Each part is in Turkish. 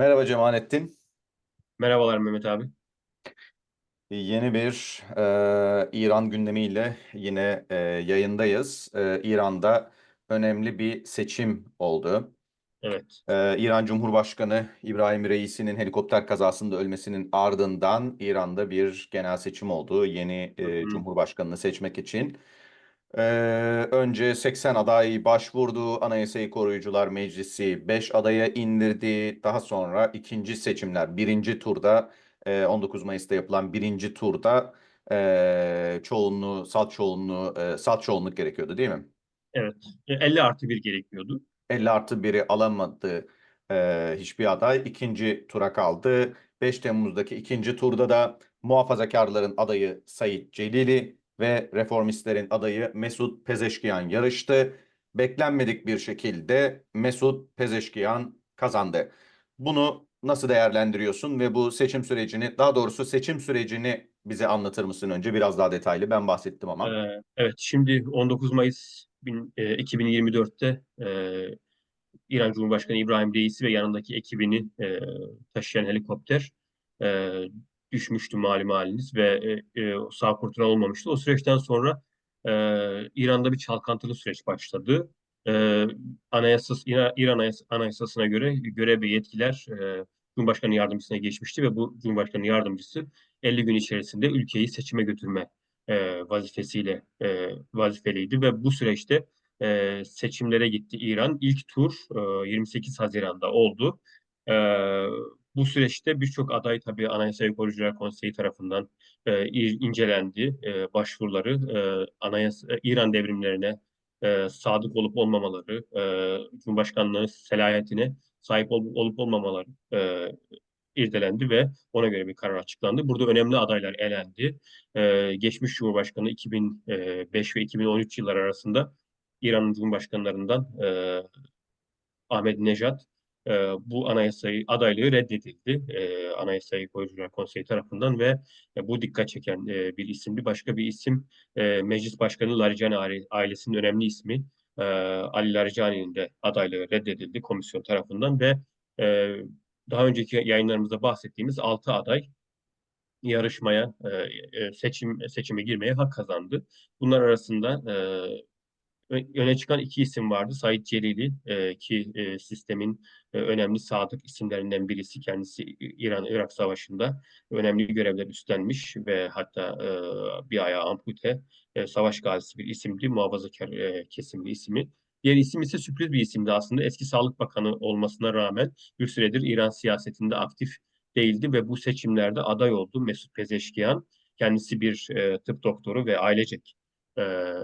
Merhaba Cemalettin. Merhabalar Mehmet abi. Yeni bir e, İran gündemiyle yine e, yayındayız. E, İran'da önemli bir seçim oldu. Evet. E, İran Cumhurbaşkanı İbrahim Reis'i'nin helikopter kazasında ölmesinin ardından İran'da bir genel seçim oldu. Yeni e, Hı hı. Cumhurbaşkanını seçmek için. E, önce 80 aday başvurdu. Anayasayı Koruyucular Meclisi 5 adaya indirdi. Daha sonra ikinci seçimler birinci turda e, 19 Mayıs'ta yapılan birinci turda e, çoğunluğu, salt çoğunluğu, e, salt çoğunluk gerekiyordu değil mi? Evet. E, 50 artı 1 gerekiyordu. 50 artı 1'i alamadı e, hiçbir aday. İkinci tura kaldı. 5 Temmuz'daki ikinci turda da muhafazakarların adayı Sayit Celili ve reformistlerin adayı Mesut Pezeşkiyan yarıştı. Beklenmedik bir şekilde Mesut Pezeşkiyan kazandı. Bunu nasıl değerlendiriyorsun ve bu seçim sürecini, daha doğrusu seçim sürecini bize anlatır mısın önce biraz daha detaylı? Ben bahsettim ama. Ee, evet. Şimdi 19 Mayıs bin- e, 2024'te e, İran Cumhurbaşkanı İbrahim Reisi ve yanındaki ekibini e, taşıyan helikopter düşmüştü malum haliniz ve e, e, sağ kurtulan olmamıştı. O süreçten sonra e, İran'da bir çalkantılı süreç başladı. E, anayasası, İran, İran Anayas- Anayasası'na göre görev ve yetkiler e, Cumhurbaşkanı yardımcısına geçmişti ve bu Cumhurbaşkanı yardımcısı 50 gün içerisinde ülkeyi seçime götürme e, vazifesiyle e, vazifeliydi ve bu süreçte e, seçimlere gitti İran. İlk tur e, 28 Haziran'da oldu. E, bu süreçte birçok aday tabii Anayasa Koruyucular Konseyi tarafından e, incelendi. E, başvuruları e, anayasa, İran devrimlerine e, sadık olup olmamaları, e, Cumhurbaşkanlığı selahiyetine sahip ol- olup olmamaları e, irdelendi ve ona göre bir karar açıklandı. Burada önemli adaylar elendi. Ee, geçmiş Cumhurbaşkanı 2005 ve 2013 yıllar arasında İran'ın Cumhurbaşkanlarından e, Ahmet Nejat e, bu anayasayı adaylığı reddedildi. E, Anayasayı Koyucular Konseyi tarafından ve e, bu dikkat çeken e, bir isim. Bir başka bir isim e, Meclis Başkanı Larijani aile- ailesinin önemli ismi e, Ali Larijani'nin de adaylığı reddedildi komisyon tarafından ve e, daha önceki yayınlarımızda bahsettiğimiz 6 aday yarışmaya, e, e, seçim seçime girmeye hak kazandı. Bunlar arasında e, öne çıkan iki isim vardı. Said Celili e, ki e, sistemin e, önemli sadık isimlerinden birisi. Kendisi İran-Irak Savaşı'nda önemli görevler üstlenmiş ve hatta e, bir ayağı ampute e, savaş gazisi bir isimdi. Muhafazakar e, kesimli ismi. Diğer isim ise sürpriz bir isimdi aslında. Eski Sağlık Bakanı olmasına rağmen bir süredir İran siyasetinde aktif değildi ve bu seçimlerde aday oldu Mesut Pezeşkiyan. Kendisi bir e, tıp doktoru ve ailecek e,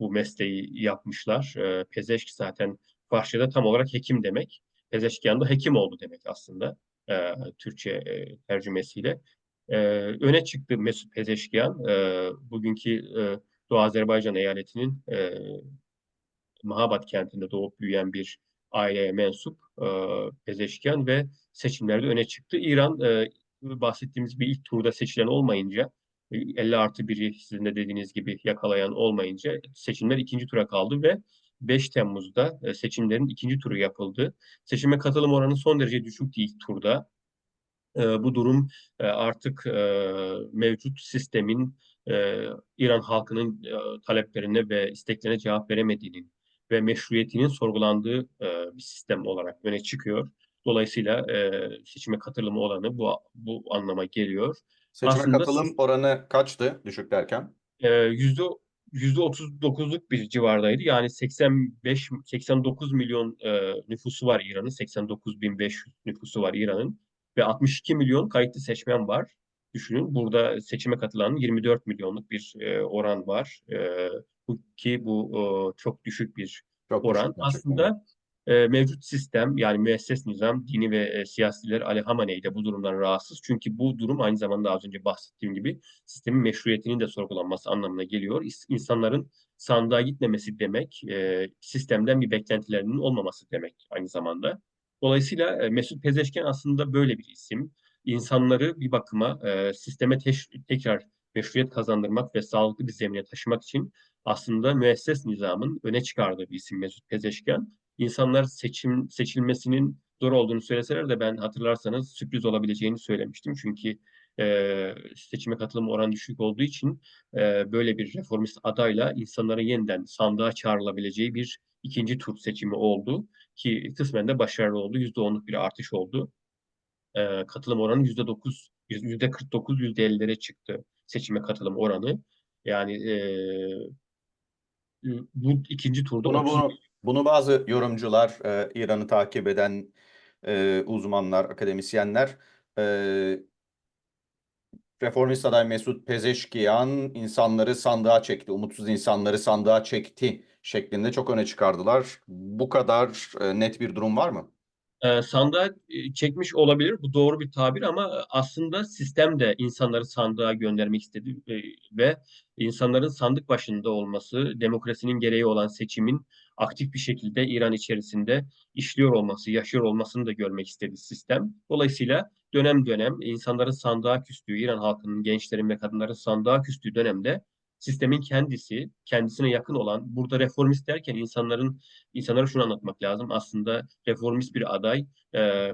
bu mesleği yapmışlar. E, Pezeşk zaten Farsça'da tam olarak hekim demek. Pezeşkiyan da hekim oldu demek aslında e, Türkçe e, tercümesiyle. E, öne çıktı Mesut Pezeşkiyan. E, bugünkü e, Doğu Azerbaycan eyaletinin e, Mahabat kentinde doğup büyüyen bir aileye mensup e, Pezeşkiyan ve seçimlerde öne çıktı. İran e, bahsettiğimiz bir ilk turda seçilen olmayınca 50 artı 1'i sizin de dediğiniz gibi yakalayan olmayınca seçimler ikinci tura kaldı ve 5 Temmuz'da e, seçimlerin ikinci turu yapıldı. Seçime katılım oranı son derece düşüktü ilk turda. E, bu durum e, artık mevcut sistemin İran halkının taleplerine ve isteklerine cevap veremediğinin ve meşruiyetinin sorgulandığı bir sistem olarak öne çıkıyor. Dolayısıyla seçime katılımı olanı bu bu anlama geliyor. Seçime Aslında katılım oranı kaçtı düşük derken? e, yüzde yüzde 39'luk bir civardaydı. Yani 85 89 milyon e, nüfusu var İran'ın. 89.500 nüfusu var İran'ın ve 62 milyon kayıtlı seçmen var. Düşünün burada seçime katılan 24 milyonluk bir e, oran var. E, bu ki bu e, çok düşük bir Çok oran. düşük. Aslında e, mevcut sistem yani müesses nizam, dini ve e, siyasiler Ali Hamaney de bu durumdan rahatsız. Çünkü bu durum aynı zamanda az önce bahsettiğim gibi sistemin meşruiyetinin de sorgulanması anlamına geliyor. İnsanların sandığa gitmemesi demek, e, sistemden bir beklentilerinin olmaması demek aynı zamanda. Dolayısıyla e, Mesut Pezeşken aslında böyle bir isim. İnsanları bir bakıma e, sisteme teş- tekrar meşruiyet kazandırmak ve sağlıklı bir zemine taşımak için aslında müesses nizamın öne çıkardığı bir isim Mesut Pezeşken. İnsanlar seçim seçilmesinin zor olduğunu söyleseler de ben hatırlarsanız sürpriz olabileceğini söylemiştim. Çünkü e, seçime katılım oranı düşük olduğu için e, böyle bir reformist adayla insanların yeniden sandığa çağrılabileceği bir ikinci tur seçimi oldu ki kısmen de başarılı oldu. %10'luk bir artış oldu. E, katılım oranı %9, %49, %50'lere çıktı seçime katılım oranı. Yani e, bu ikinci turda Bunu, 30 bunu, bazı yorumcular, e, İran'ı takip eden e, uzmanlar, akademisyenler e, reformist aday Mesut Pezeşkiyan insanları sandığa çekti, umutsuz insanları sandığa çekti şeklinde çok öne çıkardılar. Bu kadar e, net bir durum var mı? E, sandığa çekmiş olabilir. Bu doğru bir tabir ama aslında sistem de insanları sandığa göndermek istedi e, ve insanların sandık başında olması, demokrasinin gereği olan seçimin aktif bir şekilde İran içerisinde işliyor olması, yaşıyor olmasını da görmek istedi sistem. Dolayısıyla dönem dönem insanların sandığa küstüğü, İran halkının, gençlerin ve kadınların sandığa küstüğü dönemde sistemin kendisi, kendisine yakın olan, burada reformist derken insanların insanlara şunu anlatmak lazım. Aslında reformist bir aday e,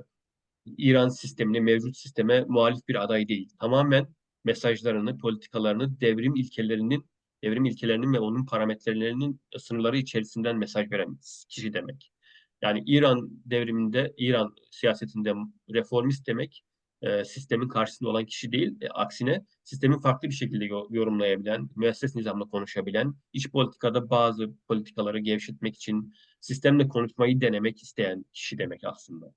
İran sistemine, mevcut sisteme muhalif bir aday değil. Tamamen mesajlarını, politikalarını, devrim ilkelerinin, devrim ilkelerinin ve onun parametrelerinin sınırları içerisinden mesaj veren kişi demek. Yani İran devriminde, İran siyasetinde reformist demek e, sistemin karşısında olan kişi değil. E, aksine sistemin farklı bir şekilde yo- yorumlayabilen, müesses nizamla konuşabilen, iç politikada bazı politikaları gevşetmek için sistemle konuşmayı denemek isteyen kişi demek aslında.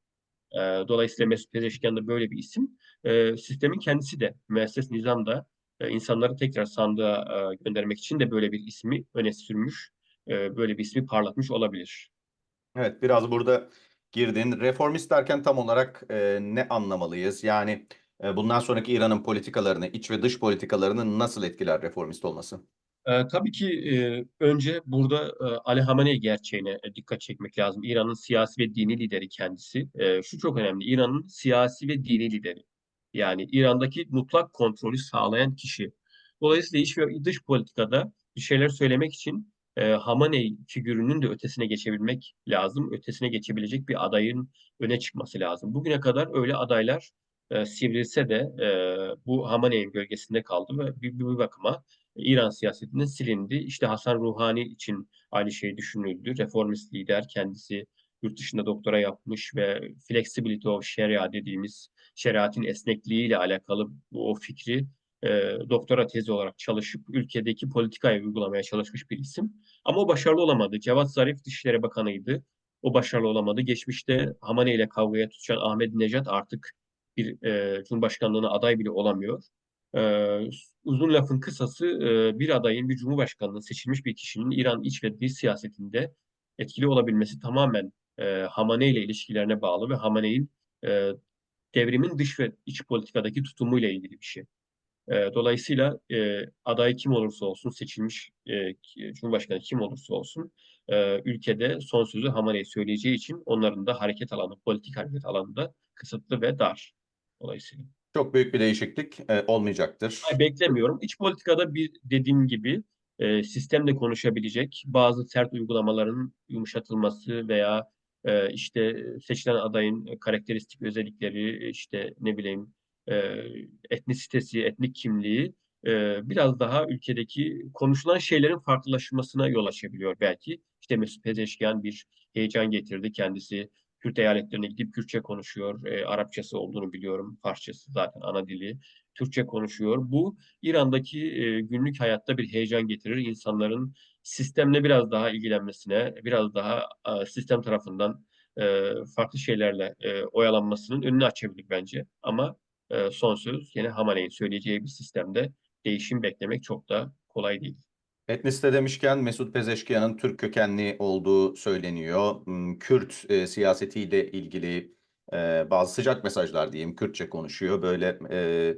E, dolayısıyla Mesut Pezeşkian da böyle bir isim. E, sistemin kendisi de, müesses nizam da e, insanları tekrar sandığa e, göndermek için de böyle bir ismi öne sürmüş, e, böyle bir ismi parlatmış olabilir. Evet, biraz burada girdin. Reformist derken tam olarak e, ne anlamalıyız? Yani e, bundan sonraki İran'ın politikalarını, iç ve dış politikalarını nasıl etkiler reformist olması? Ee, tabii ki e, önce burada e, Ali Hamenei gerçeğine e, dikkat çekmek lazım. İran'ın siyasi ve dini lideri kendisi. E, şu çok önemli. İran'ın siyasi ve dini lideri. Yani İran'daki mutlak kontrolü sağlayan kişi. Dolayısıyla iç ve dış politikada bir şeyler söylemek için e, Hamenei figürünün de ötesine geçebilmek lazım. Ötesine geçebilecek bir adayın öne çıkması lazım. Bugüne kadar öyle adaylar e, sivrilse de e, bu Hamenei'nin gölgesinde kaldı ve bir, bir bakıma İran siyasetinden silindi. İşte Hasan Ruhani için aynı şey düşünüldü. Reformist lider kendisi yurt dışında doktora yapmış ve flexibility of sharia dediğimiz şeriatin esnekliğiyle alakalı bu o fikri e, doktora tezi olarak çalışıp ülkedeki politikayı uygulamaya çalışmış bir isim. Ama o başarılı olamadı. Cevat Zarif Dışişleri Bakanı'ydı. O başarılı olamadı. Geçmişte Hamane ile kavgaya tutuşan Ahmet Nejat artık bir e, Cumhurbaşkanlığına aday bile olamıyor. Ee, uzun lafın kısası e, bir adayın, bir cumhurbaşkanının seçilmiş bir kişinin İran iç ve dış siyasetinde etkili olabilmesi tamamen e, Hamaney ile ilişkilerine bağlı ve Hamaney'in e, devrimin dış ve iç politikadaki tutumuyla ilgili bir şey. E, dolayısıyla e, aday kim olursa olsun, seçilmiş e, cumhurbaşkanı kim olursa olsun e, ülkede son sözü Hamaney söyleyeceği için onların da hareket alanı, politik hareket alanı da kısıtlı ve dar. Dolayısıyla. Çok büyük bir değişiklik e, olmayacaktır. Hayır, beklemiyorum. İç politikada bir dediğim gibi e, sistemle konuşabilecek bazı sert uygulamaların yumuşatılması veya e, işte seçilen adayın karakteristik özellikleri işte ne bileyim e, etnisitesi, etnik kimliği e, biraz daha ülkedeki konuşulan şeylerin farklılaşmasına yol açabiliyor belki. İşte Mesut Pezeşkian bir heyecan getirdi. Kendisi Kürt eyaletlerine gidip Kürtçe konuşuyor. E, Arapçası olduğunu biliyorum. Farsçası zaten ana dili. Türkçe konuşuyor. Bu İran'daki e, günlük hayatta bir heyecan getirir. İnsanların sistemle biraz daha ilgilenmesine, biraz daha e, sistem tarafından e, farklı şeylerle e, oyalanmasının önünü açabilir bence. Ama e, son söz yine Hamaney'in söyleyeceği bir sistemde değişim beklemek çok da kolay değil. Etnisite demişken Mesut Pezeşkiyan'ın Türk kökenli olduğu söyleniyor. Hmm, Kürt e, siyasetiyle ilgili e, bazı sıcak mesajlar diyeyim. Kürtçe konuşuyor. Böyle e,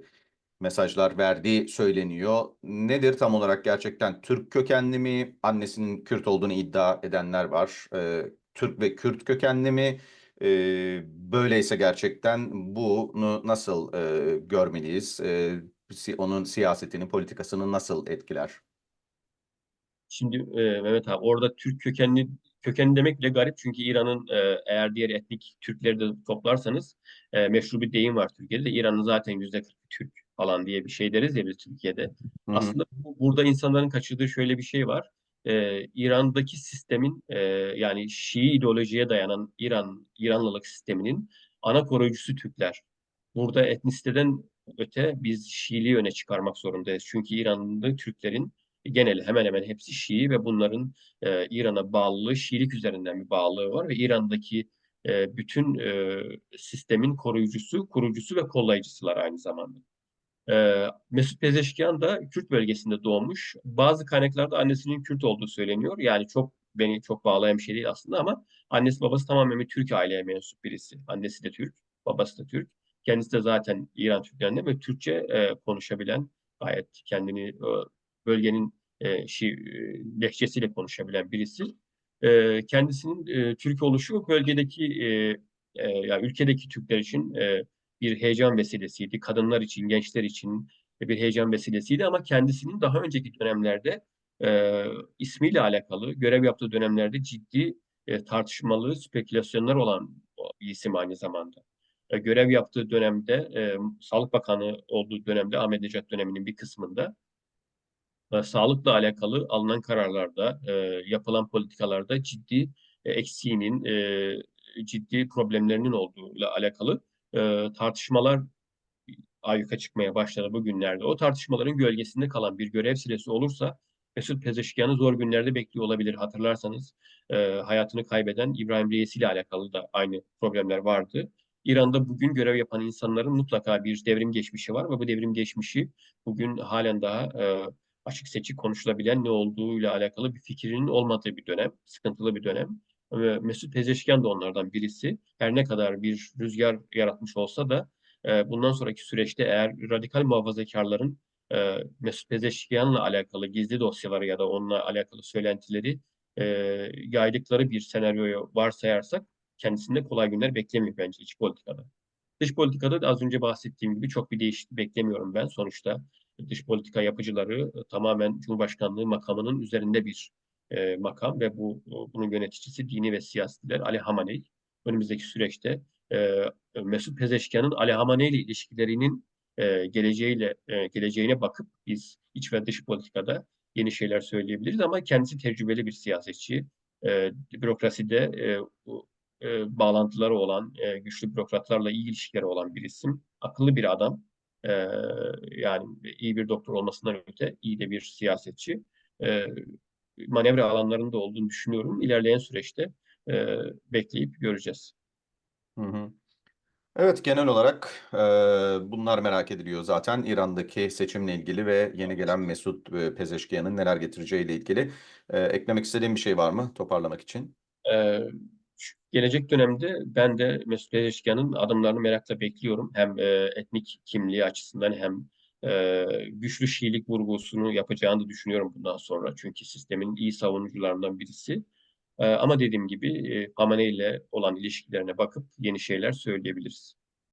mesajlar verdiği söyleniyor. Nedir tam olarak gerçekten Türk kökenli mi? Annesinin Kürt olduğunu iddia edenler var. E, Türk ve Kürt kökenli mi? E, böyleyse gerçekten bunu nasıl e, görmeliyiz? E, onun siyasetini, politikasını nasıl etkiler? Şimdi e, Mehmet abi orada Türk kökenli kökenli demek bile garip çünkü İran'ın e, eğer diğer etnik Türkleri de toplarsanız e, meşhur bir deyim var Türkiye'de. İran'ın zaten yüzde 40 Türk falan diye bir şey deriz ya biz Türkiye'de. Hı hı. Aslında bu- burada insanların kaçırdığı şöyle bir şey var. E, İran'daki sistemin e, yani Şii ideolojiye dayanan İran İranlılık sisteminin ana koruyucusu Türkler. Burada etnisiteden öte biz Şiiliği öne çıkarmak zorundayız. Çünkü İranlı Türklerin geneli hemen hemen hepsi Şii ve bunların e, İran'a bağlılığı Şiilik üzerinden bir bağlılığı var ve İran'daki e, bütün e, sistemin koruyucusu, kurucusu ve kollayıcısılar aynı zamanda. E, Mesut Pezeşkian da Kürt bölgesinde doğmuş. Bazı kaynaklarda annesinin Kürt olduğu söyleniyor. Yani çok beni çok bağlayan bir şey değil aslında ama annesi babası tamamen bir Türk aileye mensup birisi. Annesi de Türk, babası da Türk. Kendisi de zaten İran Türklerinden ve Türkçe e, konuşabilen, gayet kendini e, bölgenin e, şi, e, lehçesiyle konuşabilen birisi. E, kendisinin e, Türk oluşu bölgedeki e, e, yani ülkedeki Türkler için e, bir heyecan vesilesiydi. Kadınlar için, gençler için bir heyecan vesilesiydi ama kendisinin daha önceki dönemlerde e, ismiyle alakalı görev yaptığı dönemlerde ciddi e, tartışmalı spekülasyonlar olan bir isim aynı zamanda. E, görev yaptığı dönemde e, Sağlık Bakanı olduğu dönemde Ahmet Necat döneminin bir kısmında e, sağlıkla alakalı alınan kararlarda, e, yapılan politikalarda ciddi e, eksiğinin, e, ciddi problemlerinin olduğuyla alakalı e, tartışmalar ayyuka çıkmaya başladı bugünlerde. O tartışmaların gölgesinde kalan bir görev silesi olursa Mesut Pezeshkian'ı zor günlerde bekliyor olabilir. Hatırlarsanız e, hayatını kaybeden İbrahim Reisi ile alakalı da aynı problemler vardı. İran'da bugün görev yapan insanların mutlaka bir devrim geçmişi var ve bu devrim geçmişi bugün halen daha e, açık seçik konuşulabilen ne olduğuyla alakalı bir fikrinin olmadığı bir dönem, sıkıntılı bir dönem. Ve Mesut Pezeshkian da onlardan birisi. Her ne kadar bir rüzgar yaratmış olsa da e, bundan sonraki süreçte eğer radikal muhafazakarların e, Mesut Pezeshkian'la alakalı gizli dosyaları ya da onunla alakalı söylentileri e, yaydıkları bir senaryoyu varsayarsak kendisinde kolay günler beklemiyor bence iç politikada. Dış politikada da az önce bahsettiğim gibi çok bir değişiklik beklemiyorum ben. Sonuçta dış politika yapıcıları e, tamamen Cumhurbaşkanlığı makamının üzerinde bir e, makam ve bu bunun yöneticisi dini ve siyasiler Ali Hamaney. Önümüzdeki süreçte e, Mesut Pezeşkian'ın Ali Hamaney ile ilişkilerinin e, geleceğiyle e, geleceğine bakıp biz iç ve dış politikada yeni şeyler söyleyebiliriz ama kendisi tecrübeli bir siyasetçi. E, bürokraside e, e, bağlantıları olan, e, güçlü bürokratlarla iyi ilişkileri olan bir isim. Akıllı bir adam. E, yani iyi bir doktor olmasından öte iyi de bir siyasetçi. E, manevra alanlarında olduğunu düşünüyorum. İlerleyen süreçte e, bekleyip göreceğiz. Hı hı. Evet, genel olarak e, bunlar merak ediliyor zaten. İran'daki seçimle ilgili ve yeni gelen Mesut e, Pezeşkian'ın neler getireceğiyle ilgili. E, eklemek istediğim bir şey var mı toparlamak için? Şu gelecek dönemde ben de Mesut Pezeshkian'ın adımlarını merakla bekliyorum. Hem e, etnik kimliği açısından hem e, güçlü Şiilik vurgusunu yapacağını düşünüyorum bundan sonra. Çünkü sistemin iyi savunucularından birisi. E, ama dediğim gibi e, Khamenei ile olan ilişkilerine bakıp yeni şeyler söyleyebiliriz.